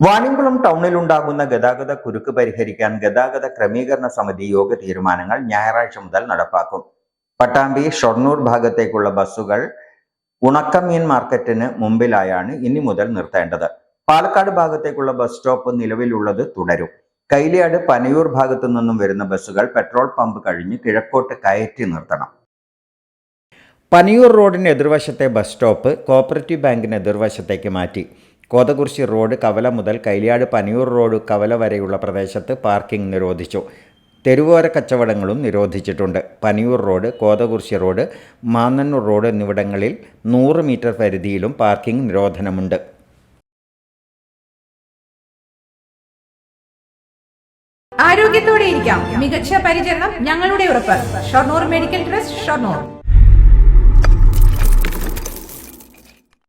വാണിയംകുളം ടൗണിലുണ്ടാകുന്ന ഗതാഗത കുരുക്ക് പരിഹരിക്കാൻ ഗതാഗത ക്രമീകരണ സമിതി യോഗ തീരുമാനങ്ങൾ ഞായറാഴ്ച മുതൽ നടപ്പാക്കും. പട്ടാമ്പി ഷൊർണൂർ ഭാഗത്തേക്കുള്ള ബസ്സുകൾ ഉണക്കമീൻ മാർക്കറ്റിന് മുമ്പിലായാണ് ഇനി മുതൽ നിർത്തേണ്ടത്. പാലക്കാട് ഭാഗത്തേക്കുള്ള ബസ് സ്റ്റോപ്പ് നിലവിലുള്ളത് തുടരും. കൈലിയാട് പനയൂർ ഭാഗത്തു നിന്നും വരുന്ന ബസ്സുകൾ പെട്രോൾ പമ്പ് കഴിഞ്ഞ് കിഴക്കോട്ട് കയറ്റി നിർത്തണം. പനിയൂർ റോഡിന് എതിർവശത്തെ ബസ് സ്റ്റോപ്പ് കോപ്പറേറ്റീവ് ബാങ്കിന് എതിർവശത്തേക്ക് മാറ്റി. കോതകുറിശി റോഡ് കവല മുതൽ കൈലിയാട് പനിയൂർ റോഡ് കവല വരെയുള്ള പ്രദേശത്ത് പാർക്കിംഗ് നിരോധിച്ചു. തെരുവോര കച്ചവടങ്ങളും നിരോധിച്ചിട്ടുണ്ട്. Paniyur road Kothakurissi road Mannannur road എന്നിവിടങ്ങളിൽ നൂറ് മീറ്റർ പരിധിയിലും പാർക്കിംഗ് നിരോധനമുണ്ട്. ആരോഗ്യത്തോടെ ഇരിക്കാം. മികച്ച പരിചരണം ഞങ്ങളുടെ ഉറപ്പ്. Shoranur medical trust Shoranur.